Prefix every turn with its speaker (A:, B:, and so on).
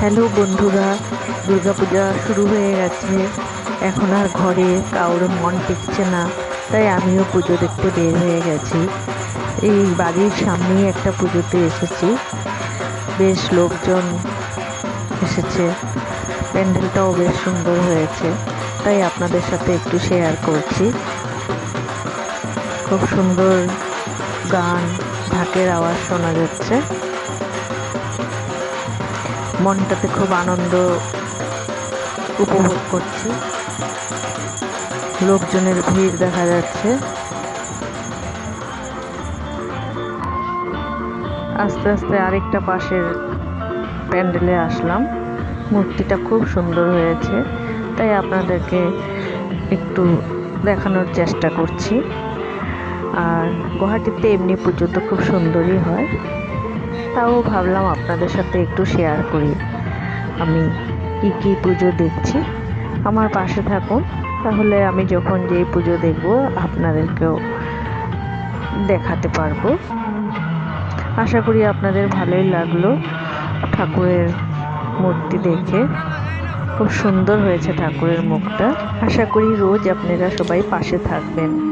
A: Hello বন্ধুরা, দুর্গাপূজা শুরু হয়ে গেছে। এখন আর ঘরে কারোর মন টিকছে না, তাই আমিও পুজো দেখতে বের হয়ে গেছি। এই বাড়ির সামনেই একটা পুজোতে এসেছি। বেশ লোকজন এসেছে। প্যান্ডেলটাও বেশ সুন্দর হয়েছে, তাই আপনাদের সাথে একটু শেয়ার করছি। খুব সুন্দর গান, ঢাকের আওয়াজ শোনা যাচ্ছে। মনটাতে খুব আনন্দ উপভোগ করছি। লোকজনের ভিড় দেখা যাচ্ছে। আস্তে আস্তে আরেকটা পাশের প্যান্ডেলে আসলাম। মূর্তিটা খুব সুন্দর হয়েছে। তাই আপনাদেরকে একটু দেখানোর চেষ্টা করছি। আর গুয়াহাটিতে এমনি পুজো তো খুব সুন্দরই হয়। তাও ভাবলাম আপনাদের সাথে একটু শেয়ার করি। আমি কী কী পুজো দেখছি, আমার পাশে থাকুন। তাহলে আমি যখন যেই পুজো দেখব, আপনাদেরকেও দেখাতে পারব। আশা করি আপনাদের ভালোই লাগল ঠাকুরের মূর্তি দেখে। খুব সুন্দর হয়েছে ঠাকুরের মুখটা। আশা করি রোজ আপনারা সবাই পাশে থাকবেন।